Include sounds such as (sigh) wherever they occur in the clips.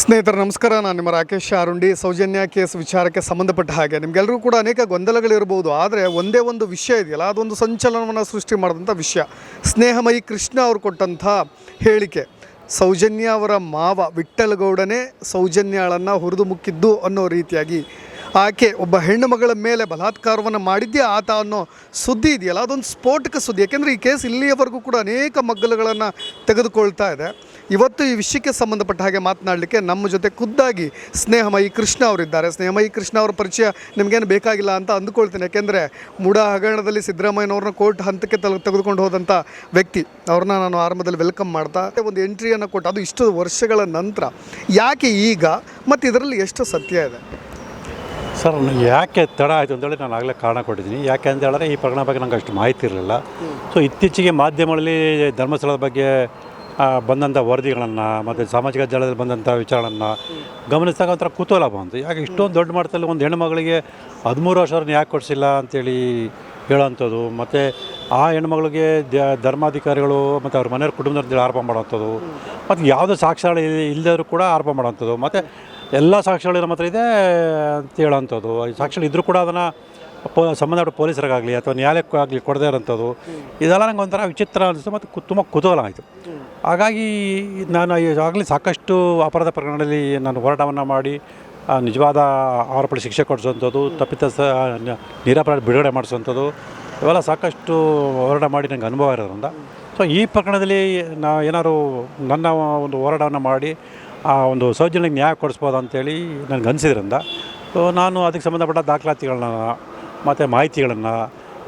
ಸ್ನೇಹಿತರೆ, ನಮಸ್ಕಾರ. ನಾನು ನಿಮ್ಮ ರಾಕೇಶ್ ಶಾರುಂಡಿ ಸೌಜನ್ಯ ಕೇಸ್ ವಿಚಾರಕ್ಕೆ ಸಂಬಂಧಪಟ್ಟ ಹಾಗೆ. ನಿಮಗೆಲ್ಲರೂ ಕೂಡ ಅನೇಕ ಗೊಂದಲಗಳಿರ್ಬೋದು ಆದರೆ ಒಂದೇ ಒಂದು ವಿಷಯ ಇದೆಯಲ್ಲ, ಅದೊಂದು ಸಂಚಲನವನ್ನು ಸೃಷ್ಟಿ ಮಾಡಿದಂಥ ವಿಷಯ. ಸ್ನೇಹಮಯಿ ಕೃಷ್ಣ ಅವರು ಕೊಟ್ಟಂಥ ಹೇಳಿಕೆ, ಸೌಜನ್ಯ ಅವರ ಮಾವ ವಿಠ್ಠಲಗೌಡನೇ ಸೌಜನ್ಯಾಳನ್ನು ಹುರಿದು ಮುಕ್ಕಿದ್ದು ಅನ್ನೋ ರೀತಿಯಾಗಿ ಆಕೆ ಒಬ್ಬ ಹೆಣ್ಣು ಮಗಳ ಮೇಲೆ ಬಲಾತ್ಕಾರವನ್ನು ಮಾಡಿದ್ದೇ ಆತ ಅನ್ನೋ ಸುದ್ದಿ ಇದೆಯಲ್ಲ, ಅದೊಂದು ಸ್ಫೋಟಕ ಸುದ್ದಿ. ಯಾಕೆಂದರೆ ಈ ಕೇಸ್ ಇಲ್ಲಿಯವರೆಗೂ ಕೂಡ ಅನೇಕ ಮಗ್ಗಲುಗಳನ್ನು ತೆಗೆದುಕೊಳ್ತಾ ಇದೆ. ಇವತ್ತು ಈ ವಿಷಯಕ್ಕೆ ಸಂಬಂಧಪಟ್ಟ ಹಾಗೆ ಮಾತನಾಡಲಿಕ್ಕೆ ನಮ್ಮ ಜೊತೆ ಖುದ್ದಾಗಿ ಸ್ನೇಹಮಯಿ ಕೃಷ್ಣ ಅವರಿದ್ದಾರೆ. ಸ್ನೇಹಮಯಿ ಕೃಷ್ಣ ಅವರ ಪರಿಚಯ ನಿಮಗೇನು ಬೇಕಾಗಿಲ್ಲ ಅಂತ ಅಂದುಕೊಳ್ತೇನೆ. ಯಾಕೆಂದರೆ ಮೂಡ ಹಗರಣದಲ್ಲಿ ಸಿದ್ದರಾಮಯ್ಯನವ್ರನ್ನ ಕೋರ್ಟ್ ಹಂತಕ್ಕೆ ತಲೆ ತೆಗೆದುಕೊಂಡು ಹೋದಂಥ ವ್ಯಕ್ತಿ, ಅವ್ರನ್ನ ನಾನು ಆರಂಭದಲ್ಲಿ ವೆಲ್ಕಮ್ ಮಾಡ್ತಾ ಒಂದು ಎಂಟ್ರಿಯನ್ನು ಕೊಟ್ಟು, ಅದು ಇಷ್ಟು ವರ್ಷಗಳ ನಂತರ. ಯಾಕೆ ಈಗ? ಮತ್ತು ಇದರಲ್ಲಿ ಎಷ್ಟು ಸತ್ಯ ಇದೆ? ಸರ್ ಯಾಕೆ ತಡ ಆಯಿತು ಅಂತೇಳಿ ನಾನು ಆಗಲೇ ಕಾರಣ ಕೊಟ್ಟಿದ್ದೀನಿ. ಯಾಕೆ ಅಂತ ಹೇಳಿದ್ರೆ ಈ ಪ್ರಕರಣ ಬಗ್ಗೆ ನಂಗೆ ಅಷ್ಟು ಮಾಹಿತಿ ಇರಲಿಲ್ಲ. ಸೊ ಇತ್ತೀಚೆಗೆ ಮಾಧ್ಯಮಗಳಲ್ಲಿ ಧರ್ಮಸ್ಥಳದ ಬಗ್ಗೆ ಬಂದಂಥ ವರದಿಗಳನ್ನು ಮತ್ತು ಸಾಮಾಜಿಕ ಜಾಲದಲ್ಲಿ ಬಂದಂಥ ವಿಚಾರಗಳನ್ನು ಗಮನಿಸಿದಾಗ ಒಂಥರ ಕುತೂಹಲ ಬಂತು. ಯಾಕೆ ಇಷ್ಟೊಂದು ದೊಡ್ಡ ಮಟ್ಟದಲ್ಲಿ ಒಂದು ಹೆಣ್ಮಗಳಿಗೆ ಹದಿಮೂರು ವರ್ಷವ್ರನ್ನ ಯಾಕೆ ಕೊಡಿಸಿಲ್ಲ ಅಂತೇಳಿ ಹೇಳೋವಂಥದ್ದು, ಮತ್ತು ಆ ಹೆಣ್ಮಗಳಿಗೆ ಧರ್ಮಾಧಿಕಾರಿಗಳು ಮತ್ತು ಅವ್ರ ಮನೆಯವ್ರ ಕುಟುಂಬದ ಆರೋಪ ಮಾಡೋವಂಥದ್ದು, ಮತ್ತು ಯಾವುದೇ ಸಾಕ್ಷ್ಯಗಳು ಇಲ್ಲದರೂ ಕೂಡ ಆರೋಪ ಮಾಡೋವಂಥದ್ದು, ಮತ್ತು ಎಲ್ಲ ಸಾಕ್ಷಿಗಳು ನಮ್ಮ ಹತ್ರ ಇದೆ ಅಂತ ಹೇಳೋವಂಥದ್ದು ಸಾಕ್ಷಿಗಳು ಇದ್ದರೂ ಕೂಡ ಅದನ್ನು ಪೋ, ಸಂಬಂಧಪಟ್ಟ ಪೊಲೀಸರಿಗಾಗಲಿ ಅಥವಾ ನ್ಯಾಯಾಲಯಕ್ಕಾಗಲಿ ಕೊಡದೇ ಇರೋಂಥದ್ದು. ಇದೆಲ್ಲ ನಂಗೆ ಒಂಥರ ವಿಚಿತ್ರ ಅನಿಸ್ತು ಮತ್ತು ತುಂಬ ಕುತೂಹಲ ಆಯಿತು. ಹಾಗಾಗಿ ನಾನು ಈಗಾಗಲೇ ಸಾಕಷ್ಟು ಅಪರಾಧ ಪ್ರಕರಣದಲ್ಲಿ ನಾನು ಹೋರಾಟವನ್ನು ಮಾಡಿ ನಿಜವಾದ ಆರೋಪಗಳ ಶಿಕ್ಷೆ ಕೊಡಿಸುವಂಥದ್ದು, ತಪ್ಪಿತಸ್ಥ, ನ- ನಿರಪರಾಧ ಬಿಡುಗಡೆ ಮಾಡಿಸುವಂಥದ್ದು, ಇವೆಲ್ಲ ಸಾಕಷ್ಟು ಹೋರಾಟ ಮಾಡಿ ನನಗೆ ಅನುಭವ ಇರೋದ್ರಿಂದ. ಸೊ ಈ ಪ್ರಕರಣದಲ್ಲಿ ನಾ ಏನಾದ್ರು ನನ್ನ ಒಂದು ಹೋರಾಟವನ್ನು ಮಾಡಿ ಆ ಒಂದು ಸೌಜನ್ಯಕ್ಕೆ ನ್ಯಾಯ ಕೊಡಿಸ್ಬೋದು ಅಂತೇಳಿ ನನಗೆ ಅನಿಸಿದ್ರಿಂದ. ನಾನು ಅದಕ್ಕೆ ಸಂಬಂಧಪಟ್ಟ ದಾಖಲಾತಿಗಳನ್ನ, ಮತ್ತು ಮಾಹಿತಿಗಳನ್ನು,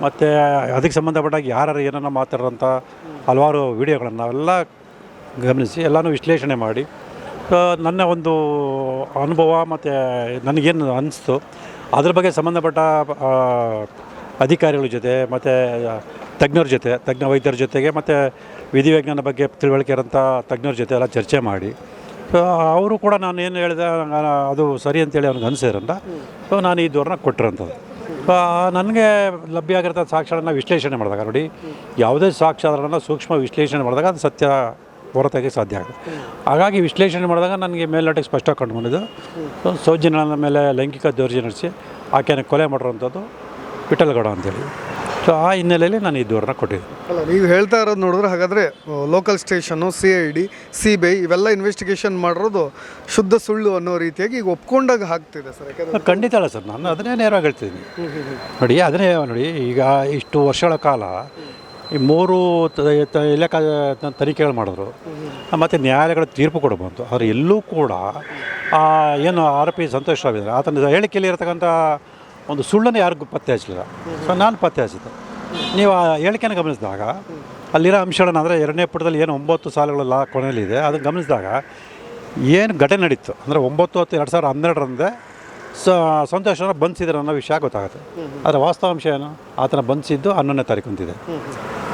ಮತ್ತು ಅದಕ್ಕೆ ಸಂಬಂಧಪಟ್ಟ ಯಾರು ಏನನ್ನ ಮಾತಾಡೋಂಥ ಹಲವಾರು ವಿಡಿಯೋಗಳನ್ನು ಅವೆಲ್ಲ ಗಮನಿಸಿ, ಎಲ್ಲನೂ ವಿಶ್ಲೇಷಣೆ ಮಾಡಿ. ನನ್ನ ಒಂದು ಅನುಭವ ಮತ್ತು ನನಗೇನು ಅನಿಸ್ತು, ಅದ್ರ ಬಗ್ಗೆ ಸಂಬಂಧಪಟ್ಟ ಅಧಿಕಾರಿಗಳ ಜೊತೆ, ಮತ್ತು ತಜ್ಞರ ಜೊತೆ, ತಜ್ಞ ವೈದ್ಯರ ಜೊತೆಗೆ, ಮತ್ತು ವಿಧಿವಿಜ್ಞಾನ ಬಗ್ಗೆ ತಿಳುವಳಿಕೆ ಇರೋಂಥ ತಜ್ಞರ ಜೊತೆ ಎಲ್ಲ ಚರ್ಚೆ ಮಾಡಿ. ಅವರು ಕೂಡ ನಾನು ಏನು ಹೇಳಿದೆ ಅದು ಸರಿ ಅಂತೇಳಿ ಅವ್ನಿಗೆ ಅನಿಸಿದ್ರಂತ ಸೊ ನಾನು ಈ ದೂರನ್ನ ಕೊಟ್ಟಿರೋಂಥದ್ದು ನನಗೆ ಲಭ್ಯ ಆಗಿರೋ ಸಾಕ್ಷ್ಯಗಳನ್ನು ವಿಶ್ಲೇಷಣೆ ಮಾಡಿದಾಗ ನೋಡಿ ಯಾವುದೇ ಸಾಕ್ಷ್ಯಗಳನ್ನು ಸೂಕ್ಷ್ಮ ವಿಶ್ಲೇಷಣೆ ಮಾಡಿದಾಗ ಅದು ಸತ್ಯ ಹೊರತಾಗಿ ಸಾಧ್ಯ ಆಗುತ್ತೆ. ಹಾಗಾಗಿ ವಿಶ್ಲೇಷಣೆ ಮಾಡಿದಾಗ ನನಗೆ ಮೇಲ್ನೋಟಕ್ಕೆ ಸ್ಪಷ್ಟ ಕಂಡು ಬಂದಿದ್ದು ಸೌಜನ್ಯನ ಮೇಲೆ ಲೈಂಗಿಕ ದೌರ್ಜನ್ಯ ನಡೆಸಿ ಆಕೆಯನ್ನು ಕೊಲೆ ಮಾಡಿರೋಂಥದ್ದು ವಿಠಲಗೌಡ ಅಂತೇಳಿ. ಸೊ ಆ ಹಿನ್ನೆಲೆಯಲ್ಲಿ ನಾನು ಈ ದೂರನ್ನ ಕೊಟ್ಟಿದ್ದೆ ಅಲ್ಲ ನೀವು ಹೇಳ್ತಾ ಇರೋದು ನೋಡಿದ್ರೆ ಹಾಗಾದರೆ local station C I D C B I ಇವೆಲ್ಲ ಇನ್ವೆಸ್ಟಿಗೇಷನ್ ಮಾಡಿರೋದು ಶುದ್ಧ ಸುಳ್ಳು ಅನ್ನೋ ರೀತಿಯಾಗಿ ಈಗ ಒಪ್ಕೊಂಡಾಗ ಆಗ್ತಿದೆ ಸರ್ ಯಾಕಂದರೆ ಖಂಡಿತ ಅಲ್ಲ ಸರ್ ನಾನು ಅದನ್ನೇ ನೇರವಾಗಿ ಹೇಳ್ತಿದ್ದೀನಿ. ನೋಡಿ ಅದನ್ನೇ ನೋಡಿ ಈಗ ಇಷ್ಟು ವರ್ಷಗಳ ಕಾಲ ಈ ಮೂರು ತಲೆಕ ತನಿಖೆಗಳು ಮಾಡಿದ್ರು. ಮತ್ತು ನ್ಯಾಯಾಲಯಗಳ ತೀರ್ಪು ಕೂಡ ಬಂತು. ಆದರೆ ಎಲ್ಲೂ ಕೂಡ ಆ ಏನು ಆರೋಪಿ ಸಂತೋಷ್ ರಾವ್ ಇದ್ದಾರೆ. ಆತನ ಹೇಳಿಕೆಯಲ್ಲಿ ಇರತಕ್ಕಂಥ ಒಂದು ಸುಳ್ಳನ್ನು ಯಾರಿಗೂ ಪತ್ತೆ ಹಚ್ಚಲಿಲ್ಲ ಸೊ ನಾನು ಪತ್ತೆ ಹಚ್ಚಿದ್ದೆ ನೀವು ಆ ಹೇಳಿಕೆನ ಗಮನಿಸಿದಾಗ, ಅಲ್ಲಿರೋ ಅಂಶಗಳನ್ನು ಅಂದರೆ ಎರಡನೇ ಪುಟದಲ್ಲಿ ಏನು ಒಂಬತ್ತು ಸಾಲುಗಳ ಕೊನೆಯಲ್ಲಿದೆ, ಅದನ್ನು ಗಮನಿಸಿದಾಗ ಏನು ಘಟನೆ ನಡೀತು? ಅಂದರೆ ಒಂಬತ್ತು ಹತ್ತು ಎರಡು ಸಾವಿರದ ಹನ್ನೆರಡರಂದೇ ಸ ಬಂಧಿಸಿದ್ರು ಅನ್ನೋ ವಿಷಯ ಗೊತ್ತಾಗುತ್ತೆ. ಆದರೆ ವಾಸ್ತವಾಂಶ ಏನು? ಆತನ ಬಂಧಿಸಿದ್ದು ಹನ್ನೊಂದನೇ ತಾರೀಕು ಅಂತಿದೆ.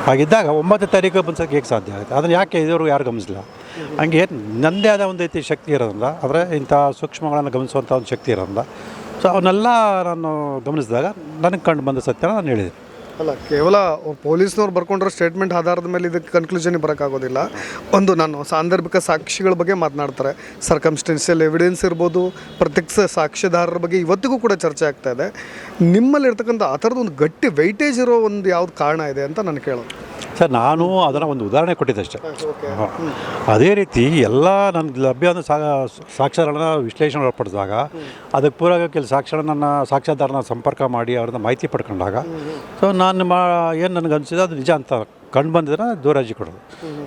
ಹಾಗಿದ್ದಾಗ ಒಂಬತ್ತನೇ ತಾರೀಕು ಬಂಧಿಸೋಕೆ ಹೇಗೆ ಸಾಧ್ಯ ಆಗುತ್ತೆ? ಅದನ್ನು ಯಾಕೆ ಇದುವರೆಗೂ ಯಾರು ಗಮನಿಸಿಲ್ಲ ಹಂಗೆ ನನ್ನದೇ ಆದ ಒಂದು ರೀತಿ ಶಕ್ತಿ ಇರೋದ್ರಿಂದ, ಅಂದರೆ ಇಂಥ ಸೂಕ್ಷ್ಮಗಳನ್ನು ಗಮನಿಸುವಂಥ ಒಂದು ಶಕ್ತಿ ಇರೋದ್ರಿಂದ ಸೊ ಅವನ್ನೆಲ್ಲ ನಾನು ಗಮನಿಸಿದಾಗ ನನಗೆ ಕಂಡು ಬಂದ ಸತ್ಯನ ನಾನು ಹೇಳಿದೆ. ಅಲ್ಲ, ಕೇವಲ ಪೊಲೀಸ್ನವ್ರು ಬರ್ಕೊಂಡಿರೋ ಸ್ಟೇಟ್ಮೆಂಟ್ ಆಧಾರದ ಮೇಲೆ ಇದಕ್ಕೆ ಕನ್ಕ್ಲೂಷನ್ ಬರೋಕ್ಕಾಗೋದಿಲ್ಲ. ಒಂದು ನಾನು ಸಾಂದರ್ಭಿಕ ಸಾಕ್ಷಿಗಳ ಬಗ್ಗೆ ಮಾತನಾಡ್ತಾರೆ. ಸರ್ಕಮ್ಸ್ಟೆನ್ಷಿಯಲ್ ಎವಿಡೆನ್ಸ್ ಇರ್ಬೋದು, ಪ್ರತ್ಯಕ್ಷ ಸಾಕ್ಷ್ಯದಾರರ ಬಗ್ಗೆ ಇವತ್ತಿಗೂ ಕೂಡ ಚರ್ಚೆ ಆಗ್ತಾ ಇದೆ. ನಿಮ್ಮಲ್ಲಿರ್ತಕ್ಕಂಥ ಆ ಥರದ್ದು ಒಂದು ಗಟ್ಟಿ ವೈಟೇಜ್ ಇರೋ ಒಂದು ಯಾವ್ದು ಕಾರಣ ಇದೆ ಅಂತ ನಾನು ಕೇಳೋದು. ಸರ್ ನಾನು ಅದನ್ನು ಒಂದು ಉದಾಹರಣೆ ಕೊಟ್ಟಿದ್ದೆ ಅಷ್ಟೇ ಅದೇ ರೀತಿ ಎಲ್ಲ ನನಗೆ ಲಭ್ಯ ಒಂದು ಸಾ ಸಾಕ್ಷ್ಯಗಳನ್ನು ವಿಶ್ಲೇಷಣೆ ಒಳಪಡಿಸಿದಾಗ ಅದಕ್ಕೆ ಪೂರಕ ಕೆಲವು ಸಾಕ್ಷರ ನನ್ನ ಸಾಕ್ಷ್ಯಾಧಾರನ ಸಂಪರ್ಕ ಮಾಡಿ ಅವ್ರನ್ನ ಮಾಹಿತಿ ಪಡ್ಕೊಂಡಾಗ ಸೊ ನಾನು ಮಾ ಏನು ನನಗೆ ಅನಿಸಿದೆ ಅದು ನಿಜ ಅಂತ ಕಂಡು ಬಂದಿದ್ರೆ ದೂರಾಜಿ ಕೊಡೋದು.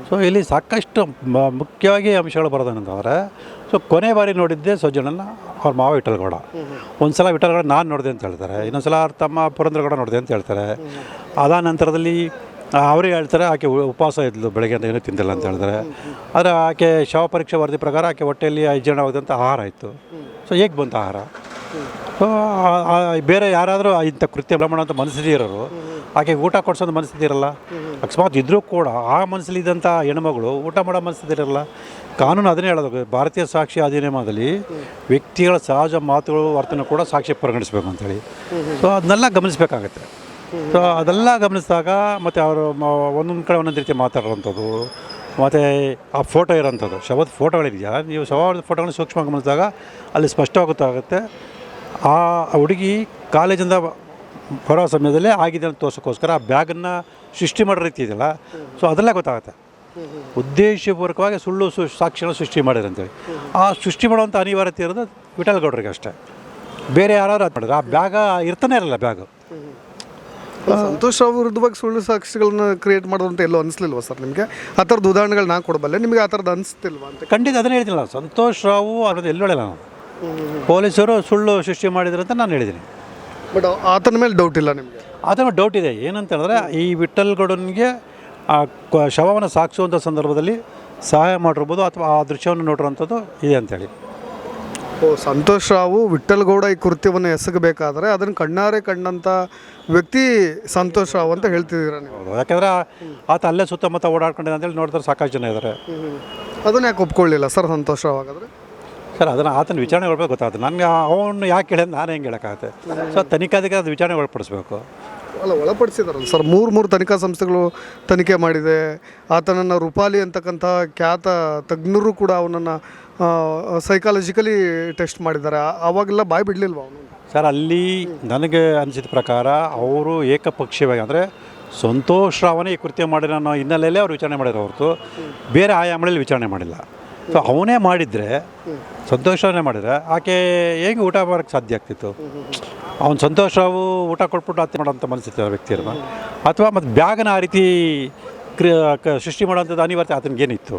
ಸೊ ಇಲ್ಲಿ ಸಾಕಷ್ಟು ಮುಖ್ಯವಾಗಿ ಅಂಶಗಳು ಬರೋದೇನಂತಂದರೆ ಸೊ ಕೊನೆ ಬಾರಿ ನೋಡಿದ್ದೆ ಸಜ್ಜನನ್ನ ಅವ್ರ ಮಾವ ವಿಠಲ್ಗೌಡ. ಒಂದು ಸಲ ವಿಠಲ್ಗೌಡ ನಾನು ನೋಡಿದೆ ಅಂತ ಹೇಳ್ತಾರೆ ಇನ್ನೊಂದು ಸಲ ಅವ್ರ ತಮ್ಮ ಪುರಂದ್ರಗೌಡ ನೋಡಿದೆ ಅಂತ ಹೇಳ್ತಾರೆ. ಅದಾದ ನಂತರದಲ್ಲಿ ಅವರೇ ಹೇಳ್ತಾರೆ, ಆಕೆ ಉಪವಾಸ ಇದ್ಲು, ಬೆಳಗ್ಗೆ ಅಂತ ಏನೂ ತಿಂದಿಲ್ಲ ಅಂತ ಹೇಳ್ತಾರೆ. ಆದರೆ ಆಕೆ ಶವ ಪರೀಕ್ಷೆ ವರದಿ ಪ್ರಕಾರ ಆಕೆ ಹೊಟ್ಟೆಯಲ್ಲಿ ಆಗೋದಂಥ ಆಹಾರ ಇತ್ತು ಸೊ ಹೇಗೆ ಬಂತು ಆಹಾರ? ಸೊ ಬೇರೆ ಯಾರಾದರೂ ಇಂಥ ಕೃತ್ಯ ಬ್ರಹ್ಮಣ ಅಂತ ಇರೋರು ಆಕೆಗೆ ಊಟ ಕೊಡ್ಸೋದು ಮನಸ್ಥಿತಿ ಇರಲ್ಲ. ಅಕಸ್ಮಾತ್ ಇದ್ದರೂ ಕೂಡ ಆ ಮನಸ್ಸಲ್ಲಿದ್ದಂಥ ಹೆಣ್ಮಗಳು ಊಟ ಮಾಡೋ ಮನಸ್ಥಿತಿ ಇರಲ್ಲ. ಕಾನೂನು ಅದನ್ನೇ ಹೇಳೋದು, ಭಾರತೀಯ ಸಾಕ್ಷಿ ಅಧಿನಿಯಮದಲ್ಲಿ ವ್ಯಕ್ತಿಗಳ ಸಹಜ ಮಾತುಗಳು, ವರ್ತನೆ ಕೂಡ ಸಾಕ್ಷಿ ಪರಿಗಣಿಸಬೇಕು ಅಂತೇಳಿ ಸೊ ಅದನ್ನೆಲ್ಲ ಗಮನಿಸಬೇಕಾಗತ್ತೆ. ಸೊ ಅದೆಲ್ಲ ಗಮನಿಸಿದಾಗ ಮತ್ತು ಅವರು ಒಂದೊಂದು ಕಡೆ ಒಂದೊಂದು ರೀತಿ ಮಾತಾಡೋವಂಥದ್ದು. ಮತ್ತು ಆ ಫೋಟೋ ಇರೋಂಥದ್ದು. ಶವದ ಫೋಟೋಗಳಿದೆಯಾ ನೀವು ಶವದ ಫೋಟೋಗಳನ್ನ ಸೂಕ್ಷ್ಮ ಗಮನಿಸಿದಾಗ ಅಲ್ಲಿ ಸ್ಪಷ್ಟವಾಗುತ್ತಾಗುತ್ತೆ. ಆ ಹುಡುಗಿ ಕಾಲೇಜಿಂದ ಬರೋ ಸಮಯದಲ್ಲಿ ಆಗಿದೆ ಅಂತ ತೋರ್ಸೋಕ್ಕೋಸ್ಕರ ಆ ಬ್ಯಾಗನ್ನು ಸೃಷ್ಟಿ ಮಾಡೋ ರೀತಿ ಇದೆಯಲ್ಲ? ಸೊ ಅದೆಲ್ಲ ಗೊತ್ತಾಗುತ್ತೆ. ಉದ್ದೇಶಪೂರ್ವಕವಾಗಿ ಸುಳ್ಳು ಸು ಸಾಕ್ಷಿಗಳನ್ನು ಸೃಷ್ಟಿ ಮಾಡಿದ್ರು ಅಂತೇಳಿ ಆ ಸೃಷ್ಟಿ ಮಾಡುವಂಥ ಅನಿವಾರ್ಯತೆ ಇರೋದು ವಿಠಲ್ ಗೌಡ್ರಿಗೆ ಅಷ್ಟೇ. ಬೇರೆ ಯಾರಾದ್ರೂ ಅದು ಮಾಡಿದ್ರೆ ಆ ಬ್ಯಾಗ ಇರ್ತಾನೆ ಇರಲ್ಲ ಬ್ಯಾಗು ಸಂತೋಷ್ ಅವ್ರದ್ದು ಬಗ್ಗೆ ಸುಳ್ಳು ಸಾಕ್ಷಿಗಳನ್ನ ಕ್ರಿಯೇಟ್ ಮಾಡೋದು ಅಂತ ಎಲ್ಲೋ ಅನಿಸ್ಲಿಲ್ವಾ ಸರ್ ನಿಮಗೆ? ಆ ಥರದ ಉದಾಹರಣೆಗಳು ನಾನು ಕೊಡಬಲ್ಲೆ. ನಿಮಗೆ ಆ ಥರದ್ದು ಅನಿಸ್ತಿಲ್ವಾ ಅಂತ? ಖಂಡಿತ ಅದನ್ನೇ ಹೇಳ್ತಿಲ್ಲ ಸಂತೋಷ್ ರಾವು ಅನ್ನೋದು ಎಲ್ಲೂ ಹೇಳಿಲ್ಲ ನಾನು ಪೊಲೀಸರು ಸುಳ್ಳು ಸೃಷ್ಟಿ ಮಾಡಿದ್ರು ಅಂತ ನಾನು ಹೇಳಿದ್ದೀನಿ. ಬಟ್ ಆತನ ಮೇಲೆ ಡೌಟ್ ಇಲ್ಲ ನಿಮಗೆ? ಮೇಲೆ ಡೌಟ್ ಇದೆ. ಏನಂತ ಹೇಳಿದ್ರೆ ಈ ವಿಠಲ್ ಗೌಡನಿಗೆ ಆ ಶವವನ್ನು ಸಾಗಿಸುವಂಥ ಸಂದರ್ಭದಲ್ಲಿ ಸಹಾಯ ಮಾಡಿರ್ಬೋದು ಅಥವಾ ಆ ದೃಶ್ಯವನ್ನು ನೋಡಿರುವಂಥದ್ದು ಇದೆ ಅಂತೇಳಿ ಓ ಸಂತೋಷ್ ರಾವು ವಿಠಲ್ಗೌಡ ಈ ಕೃತ್ಯವನ್ನು ಎಸಗಬೇಕಾದ್ರೆ ಅದನ್ನು ಕಣ್ಣಾರೆ ಕಂಡಂಥ ವ್ಯಕ್ತಿ ಸಂತೋಷ್ ರಾವ್ ಅಂತ ಹೇಳ್ತಿದ್ದೀರಾ ನೀವು? ಯಾಕಂದ್ರೆ ಆತ ಅಲ್ಲೇ ಸುತ್ತಮುತ್ತ ಓಡಾಡ್ಕೊಂಡಿದ್ದ ಅಂತೇಳಿ ನೋಡಿದ್ರೆ ಸಾಕಷ್ಟು ಜನ ಇದ್ದಾರೆ ಅದನ್ನ ಯಾಕೆ ಒಪ್ಕೊಳ್ಳಿಲ್ಲ ಸರ್ ಸಂತೋಷ್ ರಾವ್ ಹಾಗಾದ್ರೆ? ಸರ್ ಅದನ್ನು ಆತನ ವಿಚಾರಣೆ ಒಳಗೆ ಗೊತ್ತಾಗುತ್ತೆ ನನಗೆ ಅವನು ಯಾಕೆ ಹೇಳಿದ ನಾನು ಹೆಂಗೆ ಹೇಳೋಕ್ಕಾಗುತ್ತೆ? ಸೊ ತನಿಖಾಧಿಕಾರಿ ಅದು ವಿಚಾರಣೆ ಒಳಪಡಿಸ್ಬೇಕು. ಅಲ್ಲ, ಒಳಪಡಿಸಿದಾರಲ್ಲ ಸರ್. ಮೂರು ಮೂರು ತನಿಖಾ ಸಂಸ್ಥೆಗಳು ತನಿಖೆ ಮಾಡಿದೆ. ಆತನನ್ನು ರೂಪಾಲಿ ಅಂತಕ್ಕಂಥ ಖ್ಯಾತ ತಜ್ಞರು ಕೂಡ ಅವನನ್ನು ಸೈಕಾಲಜಿಕಲಿ ಟೆಸ್ಟ್ ಮಾಡಿದ್ದಾರೆ. ಆವಾಗೆಲ್ಲ ಬಾಯಿ ಬಿಡಲಿಲ್ವ ಅವನು? ಸರ್, ಅಲ್ಲಿ ನನಗೆ ಅನಿಸಿದ ಪ್ರಕಾರ ಅವರು ಏಕಪಕ್ಷೀಯವಾಗಿ ಅಂದರೆ ಸಂತೋಷ್ ರಾವನೇ ಈ ಕೃತ್ಯ ಮಾಡಿರೋ ಅನ್ನೋ ಹಿನ್ನೆಲೆಯಲ್ಲೇ ಅವರು ವಿಚಾರಣೆ ಮಾಡಿರೋ ಹೊರತು. ಬೇರೆ ಆಯಾಮಗಳಲ್ಲಿ ವಿಚಾರಣೆ ಮಾಡಿಲ್ಲ. ಸೊ ಅವನೇ ಮಾಡಿದರೆ ಸಂತೋಷವನ್ನೇ ಮಾಡಿದರೆ, ಆಕೆ ಹೇಗೆ ಊಟ ಮಾಡೋಕ್ಕೆ ಸಾಧ್ಯ ಆಗ್ತಿತ್ತು? ಅವ್ನು ಸಂತೋಷ ರಾವು ಊಟ ಕೊಟ್ಬಿಟ್ಟು ಹತ್ಯೆ ಮಾಡೋಂಥ ಮನಸ್ಥಿತಿ ವ್ಯಕ್ತಿಯನ್ನ ಅಥವಾ ಮತ್ತು ಬ್ಯಾಗನ ಆ ರೀತಿ ಕ್ರಿ ಕ- ಸೃಷ್ಟಿ ಮಾಡೋಂಥದ್ದು ಅನಿವಾರ್ಯ ಆತನಿಗೇನಿತ್ತು?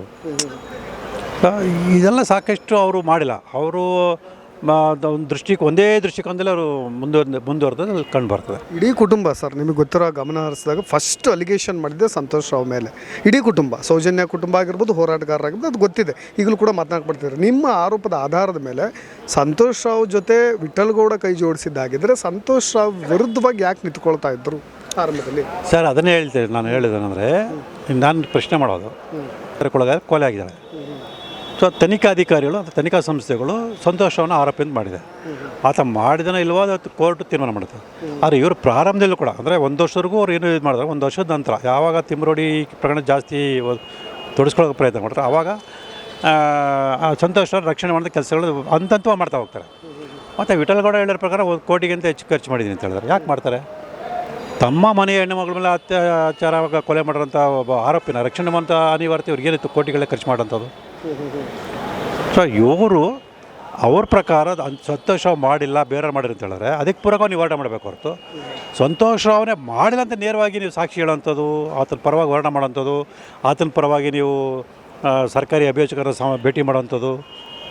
ಇದೆಲ್ಲ ಸಾಕಷ್ಟು ಅವರು ಮಾಡಿಲ್ಲ. ಅವರು ಒಂದು ದೃಷ್ಟಿಗೆ ಒಂದೇ ದೃಷ್ಟಿಕೋನದಲ್ಲಿ ಅವರು ಮುಂದುವರೆದ ಮುಂದುವರೆದು ಕಂಡು ಬರ್ತದೆ. ಇಡೀ ಕುಟುಂಬ ಸರ್ ನಿಮಗೆ ಗೊತ್ತಿರೋ ಗಮನ ಹರಿಸಿದಾಗ ಫಸ್ಟ್ ಅಲಿಗೇಷನ್ ಮಾಡಿದ್ದೆ ಸಂತೋಷ್ ರಾವ್ ಮೇಲೆ. ಇಡೀ ಕುಟುಂಬ ಸೌಜನ್ಯ ಕುಟುಂಬ ಆಗಿರ್ಬೋದು ಹೋರಾಟಗಾರರಾಗಿರ್ಬೋದು ಅದು ಗೊತ್ತಿದೆ. ಈಗಲೂ ಕೂಡ ಮಾತನಾಡ್ಬಿಡ್ತಿದ್ದಾರೆ ನಿಮ್ಮ ಆರೋಪದ ಆಧಾರದ ಮೇಲೆ ಸಂತೋಷ್ ರಾವ್ ಜೊತೆ ವಿಠಲ್ಗೌಡ ಕೈ ಜೋಡಿಸಿದ್ದಾಗಿದ್ದರೆ ಸಂತೋಷ್ ರಾವ್ ವಿರುದ್ಧವಾಗಿ ಯಾಕೆ ನಿಂತ್ಕೊಳ್ತಾ ಇದ್ದರು ಆರಂಭದಲ್ಲಿ? ಸರ್ ಅದನ್ನೇ ಹೇಳ್ತೇನೆ ನಾನು ಹೇಳಿದ್ದೇನೆಂದರೆ ನಾನು ಪ್ರಶ್ನೆ ಮಾಡೋದು. ಕೊಲೆ ಆಗಿದ್ದಾಳೆ. ಸೊ ತನಿಖಾಧಿಕಾರಿಗಳು ಅಥವಾ ತನಿಖಾ ಸಂಸ್ಥೆಗಳು ಸಂತೋಷವನ್ನು ಆರೋಪಿಯಿಂದ ಮಾಡಿದೆ. ಆತ ಮಾಡಿದನ ಇಲ್ವೋ ಅದು ಕೋರ್ಟ್ ತೀರ್ಮಾನ ಮಾಡುತ್ತೆ ಆದರೆ ಇವರು ಪ್ರಾರಂಭದಲ್ಲೂ ಕೂಡ, ಅಂದರೆ ಒಂದು ವರ್ಷವರೆಗೂ ಅವ್ರು ಏನು ಇದು ಮಾಡಿದ್ರು, ಒಂದು ವರ್ಷದ ನಂತರ, ಯಾವಾಗ ತಿಮ್ರೋಡಿ ಪ್ರಕರಣ ಜಾಸ್ತಿ ತೊಡಸ್ಕೊಳ್ಳೋಕೆ ಪ್ರಯತ್ನ ಮಾಡ್ತಾರೆ ಆವಾಗ ಸಂತೋಷ ರಕ್ಷಣೆ ಮಾಡಿದ ಕೆಲಸಗಳು ಅಂತಂತೂ ಮಾಡ್ತಾ ಹೋಗ್ತಾರೆ. ಮತ್ತು ವಿಠಲಗೌಡ ಹೇಳಿರೋ ಪ್ರಕಾರ ಒಂದು ಕೋಟಿಗಿಂತ ಹೆಚ್ಚು ಖರ್ಚು ಮಾಡಿದ್ದೀನಿ ಅಂತ ಹೇಳಿದ್ರೆ ಯಾಕೆ ಮಾಡ್ತಾರೆ? ತಮ್ಮ ಮನೆಯ ಹೆಣ್ಣುಮಗಳ ಮೇಲೆ ಅತ್ಯಾಚಾರ ಕೊಲೆ ಮಾಡಿರೋಂಥ ಒಬ್ಬ ಆರೋಪಿನ ರಕ್ಷಣೆ ಮಾಡುವಂಥ ಅನಿವಾರ್ಯತೆ ಇವ್ರಿಗೇನಿತ್ತು? ಕೋಟಿಗಳೇ ಖರ್ಚು ಮಾಡೋಂಥದ್ದು ಸೊ ಇವರು ಅವ್ರ ಪ್ರಕಾರ ಸಂತೋಷ ಮಾಡಿಲ್ಲ ಬೇರೆ ಮಾಡಿರಿ ಅಂತ ಹೇಳಿದ್ರೆ ಅದಕ್ಕೆ ಪೂರಕವಾಗಿ ನೀವು ಹೊರಟ ಮಾಡಬೇಕು ಹೊರತು. ಸಂತೋಷ ಅವನೇ ಮಾಡಿಲ್ಲ ಅಂತ ನೇರವಾಗಿ ನೀವು ಸಾಕ್ಷಿ ಹೇಳೋಂಥದ್ದು ಆತನ ಪರವಾಗಿ ವರ್ಣ ಮಾಡೋಂಥದ್ದು ಆತನ ಪರವಾಗಿ ನೀವು ಸರ್ಕಾರಿ ಅಭಿಯೋಜಕರ ಸಮ, ಭೇಟಿ ಮಾಡೋವಂಥದ್ದು,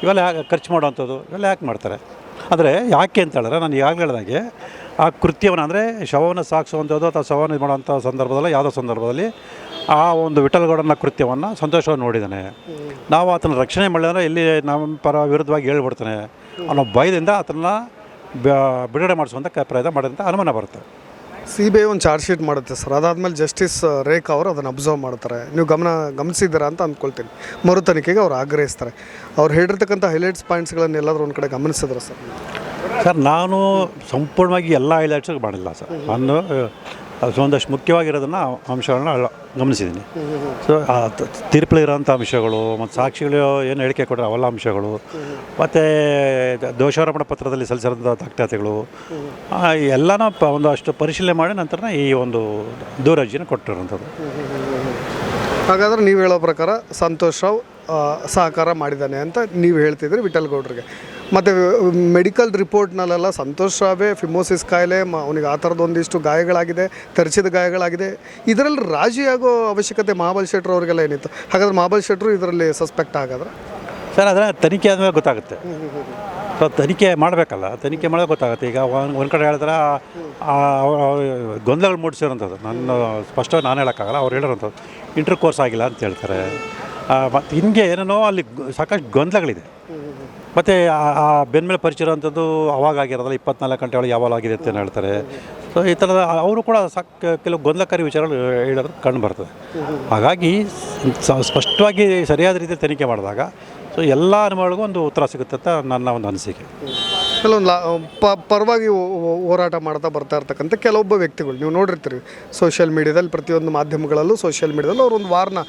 ಇವೆಲ್ಲ ಯಾಕೆ ಖರ್ಚು ಮಾಡೋವಂಥದ್ದು, ಇವೆಲ್ಲ ಯಾಕೆ ಮಾಡ್ತಾರೆ. ಆದರೆ ಯಾಕೆ ಅಂತ ಹೇಳಿದ್ರೆ ನಾನು ಈಗಾಗಲೇ ಹೇಳ್ದಾಗೆ ಆ ಕೃತ್ಯವನ್ನು ಅಂದರೆ ಶವವನ್ನು ಸಾಗಿಸುವಂಥದ್ದು ಅಥವಾ ಶವನ ಮಾಡೋಂಥ ಸಂದರ್ಭದಲ್ಲಿ, ಯಾವುದೋ ಸಂದರ್ಭದಲ್ಲಿ ಆ ಒಂದು ವಿಠಲ್ಗೌಡನ ಕೃತ್ಯವನ್ನು ಸಂತೋಷವಾಗಿ ನೋಡಿದ್ದಾನೆ. ನಾವು ಆತನ ರಕ್ಷಣೆ ಮಾಡಿದ್ರೆ ಇಲ್ಲಿ ನಮ್ಮ ಪರ ವಿರುದ್ಧವಾಗಿ ಹೇಳ್ಬಿಡ್ತಾನೆ ಅನ್ನೋ ಭಯದಿಂದ ಆತನ ಬಿಡುಗಡೆ ಮಾಡಿಸುವಂಥ ಪ್ರಯತ್ನ ಮಾಡಿದಂಥ ಅನುಮಾನ ಬರುತ್ತೆ. ಸಿ ಬಿ ಐ ಒಂದು ಚಾರ್ಜ್ ಶೀಟ್ ಮಾಡುತ್ತೆ ಸರ್. ಅದಾದಮೇಲೆ ಜಸ್ಟಿಸ್ ರೇಖಾ ಅವರು ಅದನ್ನು ಅಬ್ಸರ್ವ್ ಮಾಡ್ತಾರೆ. ನೀವು ಗಮನ ಗಮನಿಸಿದ್ದೀರಾ ಅಂತ ಅಂದ್ಕೊಳ್ತೀನಿ. ಮರು ತನಿಖೆಗೆ ಅವ್ರು ಆಗ್ರಹಿಸ್ತಾರೆ. ಅವ್ರು ಹೇಳಿರ್ತಕ್ಕಂಥ ಹೈಲೈಟ್ಸ್ ಪಾಯಿಂಟ್ಸ್ಗಳನ್ನು ಎಲ್ಲಾದರೂ ಒಂದು ಕಡೆ ಗಮನಿಸಿದ್ರೆ ಸರ್? ಸರ್ ನಾನು ಸಂಪೂರ್ಣವಾಗಿ ಎಲ್ಲ ಹೈಲೈಟ್ಸ್ ಮಾಡಿಲ್ಲ ಸರ್. ನಾನು ಅದು ಒಂದಷ್ಟು ಮುಖ್ಯವಾಗಿರೋದನ್ನು ಅಂಶಗಳನ್ನ ಗಮನಿಸಿದ್ದೀನಿ ಸೊ ಆ ತೀರ್ಪಲ್ಲಿರೋಂಥ ಅಂಶಗಳು ಮತ್ತು ಸಾಕ್ಷಿಗಳು ಏನು ಹೇಳಿಕೆ ಕೊಟ್ಟರೆ ಅವೆಲ್ಲ ಅಂಶಗಳು. ಮತ್ತು ದೋಷಾರೋಪಣ ಪತ್ರದಲ್ಲಿ ಸಲ್ಲಿಸಿರೋಂಥ ದಾಖಲಾತಿಗಳು ಎಲ್ಲನೂ ಪ, ಒಂದಷ್ಟು ಪರಿಶೀಲನೆ ಮಾಡಿ ನಂತರ ಈ ಒಂದು ದೂರರ್ಜಿನ ಕೊಟ್ಟಿರೋಂಥದ್ದು ಹಾಗಾದ್ರೆ ನೀವು ಹೇಳೋ ಪ್ರಕಾರ ಸಂತೋಷ್ ರಾವ್ ಸಹಕಾರ ಮಾಡಿದ್ದಾನೆ ಅಂತ ನೀವು ಹೇಳ್ತಿದ್ರಿ ವಿಠಲ್ ಗೌಡ್ರಿಗೆ. ಮತ್ತು ಮೆಡಿಕಲ್ ರಿಪೋರ್ಟ್ನಲ್ಲೆಲ್ಲ ಸಂತೋಷ್ ರಾವೆ ಫಿಮೋಸಿಸ್ ಕಾಯಿಲೆ ಮ ಅವನಿಗೆ ಆ ಥರದ್ದೊಂದಿಷ್ಟು ಗಾಯಗಳಾಗಿದೆ ತರಿಸಿದ ಗಾಯಗಳಾಗಿದೆ. ಇದರಲ್ಲಿ ರಾಜಿಯಾಗೋ ಆಗೋ ಅವಶ್ಯಕತೆ ಮಹಾಬಲ್ ಶೆಟ್ರ್ ಅವರಿಗೆಲ್ಲ ಏನಿತ್ತು? ಹಾಗಾದ್ರೆ ಮಹಾಬಲ್ ಶೆಟ್ರು ಇದರಲ್ಲಿ ಸಸ್ಪೆಕ್ಟ್ ಹಾಗಾದ್ರೆ? ಸರ್ ಅದರ ತನಿಖೆ ಆದಮೇಲೆ ಗೊತ್ತಾಗುತ್ತೆ. ಸೊ ತನಿಖೆ ಮಾಡಬೇಕಲ್ಲ ತನಿಖೆ ಮಾಡೋದು ಗೊತ್ತಾಗುತ್ತೆ. ಈಗ ಒಂದು ಕಡೆ ಹೇಳಿದ್ರೆ ಗೊಂದಲಗಳು ಮೂಡಿಸಿರೋಂಥದ್ದು. ನನ್ನ ಸ್ಪಷ್ಟವಾಗಿ ನಾನು ಹೇಳೋಕ್ಕಾಗಲ್ಲ ಅವ್ರು ಹೇಳಿರೋಂಥದ್ದು. ಇಂಟರ್ ಕೋರ್ಸ್ ಆಗಿಲ್ಲ ಅಂತ ಹೇಳ್ತಾರೆ. ಮತ್ತು ಹಿಂಗೆ ಏನೇನೋ ಅಲ್ಲಿ ಸಾಕಷ್ಟು ಗೊಂದಲಗಳಿದೆ. ಮತ್ತು ಆ ಬೆನ್ಮೇಲೆ ಪರಿಚಯ ಇರೋಂಥದ್ದು ಅವಾಗ ಆಗಿರೋದಲ್ಲ, ಇಪ್ಪತ್ನಾಲ್ಕು ಗಂಟೆ ಒಳಗೆ ಯಾವಾಗ ಆಗಿದೆ ಅಂತ ಹೇಳ್ತಾರೆ. ಸೊ ಈ ಥರದ ಅವರು ಕೂಡ ಸಾಕ್ ಕೆಲವು ಗೊಂದಲಕಾರಿ ವಿಚಾರಗಳು ಹೇಳೋದು ಕಂಡು ಬರ್ತದೆ. ಹಾಗಾಗಿ ಸ್ಪಷ್ಟವಾಗಿ ಸರಿಯಾದ ರೀತಿಯಲ್ಲಿ ತನಿಖೆ ಮಾಡಿದಾಗ ಸೊ ಎಲ್ಲ ಅನುಭವಗಳಿಗೂ ಒಂದು ಉತ್ತರ ಸಿಗುತ್ತೆ ಅಂತ ನನ್ನ ಒಂದು ಅನಿಸಿಕೆ. ಕೆಲವೊಂದು ಲಾ ಪ ಪರವಾಗಿ ಹೋರಾಟ ಮಾಡ್ತಾ ಬರ್ತಾ ಇರ್ತಕ್ಕಂಥ ಕೆಲವೊಬ್ಬ ವ್ಯಕ್ತಿಗಳು. ನೀವು ನೋಡಿರ್ತೀರಿ ಸೋಷಿಯಲ್ ಮೀಡಿಯಾದಲ್ಲಿ ಪ್ರತಿಯೊಂದು ಮಾಧ್ಯಮಗಳಲ್ಲೂ ಸೋಷಿಯಲ್ ಮೀಡಿಯಾದಲ್ಲಿ ಅವರೊಂದು ವಾರನ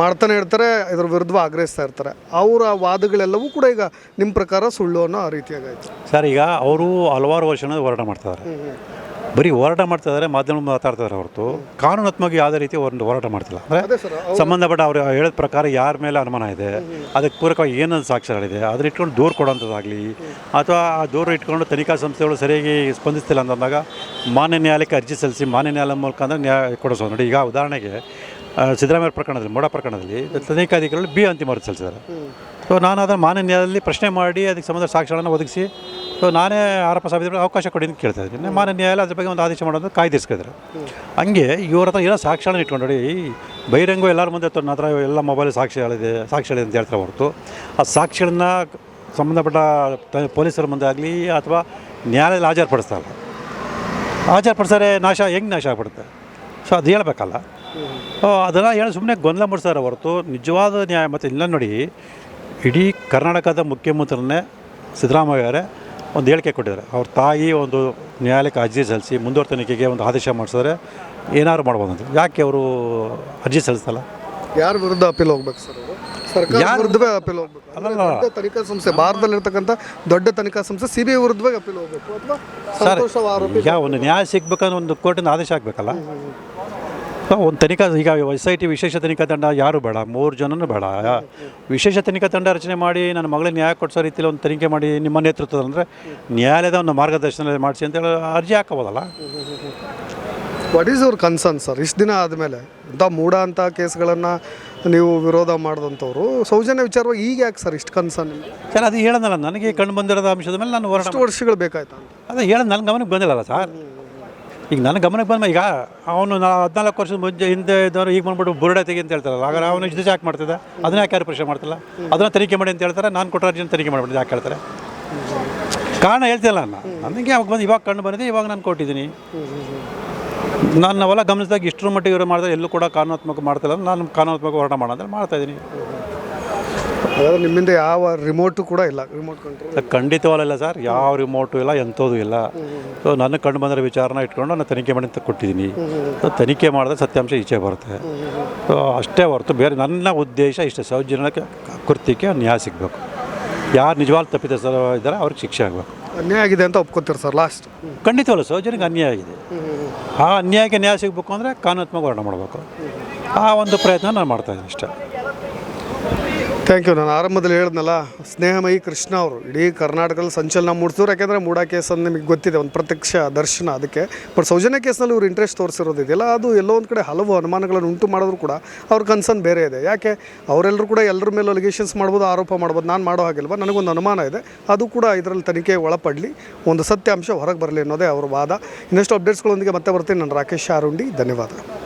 ಮಾಡ್ತಾನೆ ಇರ್ತಾರೆ ಇದ್ರ ವಿರುದ್ಧ ಆಗ್ರಹಿಸ್ತಾ ಇರ್ತಾರೆ. ಅವರ ವಾದಗಳೆಲ್ಲವೂ ಕೂಡ ಈಗ ನಿಮ್ಮ ಪ್ರಕಾರ ಸುಳ್ಳು ಅನ್ನೋ ರೀತಿಯಾಗಾಯಿತು ಸರ್ ಈಗ ಅವರು ಹಲವಾರು ವರ್ಷದಿಂದ ಹೋರಾಟ ಮಾಡ್ತಿದ್ದಾರೆ ಬರೀ ಹೋರಾಟ ಮಾಡ್ತಾ ಇದ್ದಾರೆ ಮಾಧ್ಯಮ ಮಾತಾಡ್ತಾರೆ ಹೊರತು. ಕಾನೂನಾತ್ಮಕ ಯಾವುದೇ ರೀತಿ ಒಂದು ಹೋರಾಟ ಮಾಡ್ತಿಲ್ಲ. ಅಂದರೆ ಸಂಬಂಧಪಟ್ಟ ಅವರು ಹೇಳಿದ ಪ್ರಕಾರ ಯಾರ ಮೇಲೆ ಅನುಮಾನ ಇದೆ ಅದಕ್ಕೆ ಪೂರಕವಾಗಿ ಏನೊಂದು ಸಾಕ್ಷ್ಯಗಳಿದೆ ಅದನ್ನ ಇಟ್ಕೊಂಡು ದೂರು ಕೊಡೋಂಥದ್ದಾಗಲಿ ಅಥವಾ ಆ ದೂರು ಇಟ್ಕೊಂಡು ತನಿಖಾ ಸಂಸ್ಥೆಗಳು ಸರಿಯಾಗಿ ಸ್ಪಂದಿಸ್ತಿಲ್ಲ ಅಂತಂದಾಗ ಮಾನ್ಯ ನ್ಯಾಯಾಲಯಕ್ಕೆ ಅರ್ಜಿ ಸಲ್ಲಿಸಿ ಮಾನ್ಯ ನ್ಯಾಯಾಲಯ ಮೂಲಕ ಅಂದರೆ ನ್ಯಾಯ ಕೊಡಿಸೋದು ನೋಡಿ ಈಗ ಉದಾಹರಣೆಗೆ ಸಿದ್ದರಾಮಯ್ಯ ಪ್ರಕರಣದಲ್ಲಿ ಮೋಡ ಪ್ರಕರಣದಲ್ಲಿ ತನಿಖಾಧಿಕಾರಿಗಳು ಬಿ ಅಂತಿಮ ವರದಿ ಸಲ್ಲಿಸಿದ್ದಾರೆ. ಸೊ ನಾನು ಅದನ್ನು ಮಾನ್ಯ ನ್ಯಾಯಾಲಯದಲ್ಲಿ ಪ್ರಶ್ನೆ ಮಾಡಿ ಅದಕ್ಕೆ ಸಂಬಂಧ ಸಾಕ್ಷ್ಯಗಳನ್ನು ಒದಗಿಸಿ ಸೊ ನಾನೇ ಆರೋಪ ಸಾಬೀತು ಅವಕಾಶ ಕೊಡಿ ಅಂತ ಕೇಳ್ತಾ ಇದ್ದೀನಿ. ಮಾನ್ಯ ನ್ಯಾಯಾಲಯ ಅದ್ರ ಬಗ್ಗೆ ಒಂದು ಆದೇಶ ಮಾಡೋದು ಕಾಯ್ದಿರಿಸ್ಕಿದ್ರು ಹಂಗೆ ಇವ್ರ ಹತ್ರ ಏನೋ ಸಾಕ್ಷಿಗಳನ್ನ ಇಟ್ಕೊಂಡು ನೋಡಿ ಬಹಿರಂಗ ಎಲ್ಲರ ಮುಂದೆ ನನ್ನ ಹತ್ರ ಎಲ್ಲ ಮೊಬೈಲ್ ಸಾಕ್ಷಿಗಳಿದೆ ಸಾಕ್ಷ್ಯಗಳಿದೆ ಅಂತ ಹೇಳ್ತಾರೆ ಹೊರತು. ಆ ಸಾಕ್ಷಿಗಳನ್ನ ಸಂಬಂಧಪಟ್ಟ ಪೊಲೀಸರ ಮುಂದೆ ಆಗಲಿ ಅಥವಾ ನ್ಯಾಯಾಲಯದಲ್ಲಿ ಹಾಜರ್ಪಡಿಸ್ತಾರಲ್ಲ ಇಲ್ಲ ಹಾಜರುಪಡಿಸ್ತಾರೆ ನಾಶ ಹೆಂಗೆ ನಾಶ ಆಗ್ಬಿಡುತ್ತೆ? ಸೊ ಅದು ಹೇಳಬೇಕಲ್ಲ. ಸೊ ಅದನ್ನು ಹೇಳಿ ಸುಮ್ಮನೆ ಗೊಂದಲ ಮೂಡಿಸ್ತಾರೆ ಹೊರತು ನಿಜವಾದ ನ್ಯಾಯ ಮತ್ತು ಇಲ್ಲ ನೋಡಿ ಇಡೀ ಕರ್ನಾಟಕದ ಮುಖ್ಯಮಂತ್ರಿನೇ ಸಿದ್ದರಾಮಯ್ಯ ಅವರೇ ಒಂದು ಹೇಳಿಕೆ ಕೊಟ್ಟಿದ್ದಾರೆ. ಅವ್ರ ತಾಯಿ ಒಂದು ನ್ಯಾಯಾಲಯಕ್ಕೆ ಅರ್ಜಿ ಸಲ್ಲಿಸಿ ಮುಂದುವರ ತನಿಖೆಗೆ ಒಂದು ಆದೇಶ ಮಾಡಿಸಿದ್ರೆ ಏನಾದ್ರು ಮಾಡ್ಬೋದಂತ. ಅಂತ ಯಾಕೆ ಅವರು ಅರ್ಜಿ ಸಲ್ಲಿಸಲ್ಲ? ಯಾರ ವಿರುದ್ಧ ಅಪೀಲ್ ಹೋಗ್ಬೇಕು ಸರ್ ಸರ್ಕಾರ ವಿರುದ್ಧವೇ ಅಪೀಲ್ ಹೋಗ್ಬೇಕು. ಅಲ್ಲಲ್ಲ. ದೊಡ್ಡ ತನಿಖಾ ಸಂಸ್ಥೆ ಭಾರತದಲ್ಲಿರ್ತಕ್ಕಂಥ ದೊಡ್ಡ ತನಿಖಾ ಸಂಸ್ಥೆ ಸಿ ಬಿ ಐ ವಿರುದ್ಧವಾಗಿ ಅಪೀಲ್ ಹೋಗ್ಬೇಕು. ಅಥವಾ ಸಂತೋಷ ಆರೋಪಿ ಈಗ ಒಂದು ನ್ಯಾಯ ಸಿಗ್ಬೇಕಂದ್ರೆ ಒಂದು ಕೋರ್ಟಿನ ಆದೇಶ ಆಗಬೇಕಲ್ಲ (laughs) ಒಂದು ತನಿಖಾ ಈಗ ಎಸ್ ಐ ಟಿ ವಿಶೇಷ ತನಿಖಾ ತಂಡ ಯಾರು ಬೇಡ? ಮೂರು ಜನನೂ ಬೇಡ. ವಿಶೇಷ ತನಿಖಾ ತಂಡ ರಚನೆ ಮಾಡಿ ನನ್ನ ಮಗಳಿಗೆ ನ್ಯಾಯ ಕೊಡಿಸೋ ರೀತಿಯಲ್ಲಿ ಒಂದು ತನಿಖೆ ಮಾಡಿ ನಿಮ್ಮ ನೇತೃತ್ವದ ಅಂದರೆ ನ್ಯಾಯಾಲಯದ ಒಂದು ಮಾರ್ಗದರ್ಶನ ಮಾಡಿಸಿ ಅಂತೇಳಿ ಅರ್ಜಿ ಹಾಕೋಬೋದಲ್ಲ what is your concern sir ಇಷ್ಟು ದಿನ ಆದಮೇಲೆ ಇಂಥ ಮೂಢ ಅಂತ ಕೇಸ್ಗಳನ್ನು ನೀವು ವಿರೋಧ ಮಾಡಿದಂಥವ್ರು ಸೌಜನ್ಯ ವಿಚಾರವಾಗಿ ಈಗ ಯಾಕೆ ಸರ್ ಇಷ್ಟು ಕನ್ಸರ್ನ್ ಸರ್ ಅದು ಹೇಳೋದಲ್ಲ ನನಗೆ ಕಂಡು ಬಂದಿರೋದ ಅಂಶದ ಮೇಲೆ ನಾನು ವರ್ಷ ವರ್ಷಗಳು ಬೇಕಾಯ್ತು ಅದೇ ಹೇಳೋದು ನನ್ನ ಗಮನಕ್ಕೆ ಬಂದಿಲ್ಲಲ್ಲ ಸರ್ ಈಗ ನನ್ನ ಗಮನಕ್ಕೆ ಬಂದ ಈಗ ಅವನು ನಾ ಹದಿನಾಲ್ಕು ವರ್ಷದ ಮುಂಚೆ ಹಿಂದೆ ಇದ್ದವರು ಈಗ ಬಂದ್ಬಿಟ್ಟು ಬುರುಡೆ ತೆಗಿ ಅಂತ ಹೇಳ್ತಾರಲ್ಲ ಆಗ ಅವನು ದಿವಸ ಯಾಕೆ ಮಾಡ್ತಿದ್ದ? ಅದನ್ನ ಯಾಕೆ ಯಾರು ಪ್ರಶ್ನೆ ಮಾಡ್ತಿಲ್ಲ? ಅದನ್ನ ತನಿಖೆ ಮಾಡಿ ಅಂತ ಹೇಳ್ತಾರೆ, ನಾನು ಕೊಟ್ಟ ಅರ್ಜಿನ ತನಿಖೆ ಮಾಡ್ಬಿಟ್ಟು ಯಾಕೆ ಹೇಳ್ತಾರೆ? ಕಾರಣ ಹೇಳ್ತಿಲ್ಲ ನಾನು. ನನಗೆ ಅವಾಗ ಬಂದು ಇವಾಗ ಕಂಡು ಬಂದಿದೆ, ಇವಾಗ ನಾನು ಕೊಟ್ಟಿದ್ದೀನಿ. ನಾನು ಅವೆಲ್ಲ ಗಮನಿಸಿದಾಗ ಇಷ್ಟರ ಮಟ್ಟಿಗೆ ಇವರು ಮಾಡಿದ್ರೆ ಎಲ್ಲೂ ಕೂಡ ಕಾನೂನಾತ್ಮಕ ಮಾಡ್ತಿಲ್ಲ, ನಾನು ಕಾನೂನಾತ್ಮಕ ಹೋರಾಟ ಮಾಡೋದ್ರೆ ಮಾಡ್ತಾ ಇದ್ದೀನಿ. ಹಾಗಾದ್ರೆ ನಿಮ್ಮಿಂದ ಯಾವ ರಿಮೋಟು ಕೂಡ ಇಲ್ಲ ರಿಮೋಟ್ ಕಂಟ್ರೋಲ್ ಸರ್ ಖಂಡಿತವಲ್ಲ ಸರ್. ಯಾವ ರಿಮೋಟು ಇಲ್ಲ ಎಂಥದ್ದು ಇಲ್ಲ. ಸೊ ನನ್ನ ಕಂಡು ಬಂದಿರೋ ವಿಚಾರನ ಇಟ್ಕೊಂಡು ನಾನು ತನಿಖೆ ಮಾಡಿ ಅಂತ ಕೊಟ್ಟಿದ್ದೀನಿ. ಸೊ ತನಿಖೆ ಮಾಡಿದ್ರೆ ಸತ್ಯಾಂಶ ಈಚೆ ಬರುತ್ತೆ. ಸೊ ಅಷ್ಟೇ ಹೊರತು ಬೇರೆ ನನ್ನ ಉದ್ದೇಶ ಇಷ್ಟೇ. ಸೌಜನ್ಯಕ್ಕೆ ಕೃತ್ಯಕ್ಕೆ ನ್ಯಾಯ ಸಿಗಬೇಕು. ಯಾರು ನಿಜವಾದ ಸರ್ ಇದ್ದಾರೆ ಅವ್ರಿಗೆ ಶಿಕ್ಷೆ ಆಗಬೇಕು. ಅನ್ಯಾಯ ಆಗಿದೆ ಅಂತ ಒಪ್ಕೋತೀರಿ ಸರ್ ಲಾಸ್ಟ್ ಖಂಡಿತವಲ್ಲ ಸೌಜನ್ಯಕ್ಕೆ ಅನ್ಯಾಯ ಆಗಿದೆ. ಆ ಅನ್ಯಾಯಕ್ಕೆ ನ್ಯಾಯ ಸಿಗಬೇಕು ಅಂದರೆ ಕಾನೂನಾತ್ಮಕ ಹೋರಾಟ ಮಾಡಬೇಕು. ಆ ಒಂದು ಪ್ರಯತ್ನ ನಾನು ಮಾಡ್ತಾಯಿದ್ದೀನಿ ಅಷ್ಟೇ. ಥ್ಯಾಂಕ್ ಯು ನಾನು ಆರಂಭದಲ್ಲಿ ಹೇಳಿದ್ನಲ್ಲ, ಸ್ನೇಹಮಯಿ ಕೃಷ್ಣ ಅವರು, ಇಡೀ ಕರ್ನಾಟಕದಲ್ಲಿ ಸಂಚಲನ ಮೂಡಿಸಿದ್ರು. ಯಾಕೆಂದರೆ ಮೂಡಾ ಕೇಸನ್ನು ನಿಮಗೆ ಗೊತ್ತಿದೆ, ಒಂದು ಪ್ರತ್ಯಕ್ಷ ದರ್ಶನ ಅದಕ್ಕೆ. ಬಟ್ ಸೌಜನ್ಯ ಕೇಸ್ನಲ್ಲಿ ಇವ್ರು ಇಂಟ್ರೆಸ್ಟ್ ತೋರಿಸಿರೋದಿದೆಯಲ್ಲ ಅದು ಎಲ್ಲೋ ಒಂದು ಕಡೆ ಹಲವು ಅನುಮಾನಗಳನ್ನು ಉಂಟು ಮಾಡಿದ್ರು ಕೂಡ ಅವ್ರ ಕನ್ಸರ್ನ್ ಬೇರೆ ಇದೆ. ಯಾಕೆ? ಅವರೆಲ್ಲರೂ ಕೂಡ ಎಲ್ಲರ ಮೇಲೆ ಅಲಿಗೇಷನ್ಸ್ ಮಾಡ್ಬೋದು, ಆರೋಪ ಮಾಡ್ಬೋದು. ನಾನು ಮಾಡೋ ಹಾಗಿಲ್ವ? ನನಗೊಂದು ಅನುಮಾನ ಇದೆ. ಅದು ಕೂಡ ಇದರಲ್ಲಿ ತನಿಖೆ ಒಳಪಡಲಿ. ಒಂದು ಸತ್ಯಾಂಶ ಹೊರಗೆ ಬರಲಿ ಅನ್ನೋದೇ ಅವರ ವಾದ. ಇನ್ನಷ್ಟು ಅಪ್ಡೇಟ್ಸ್ಗಳೊಂದಿಗೆ ಮತ್ತೆ ಬರ್ತೀನಿ. ನಾನು ರಾಕೇಶ್ ಆರುಂಡಿ. ಧನ್ಯವಾದ.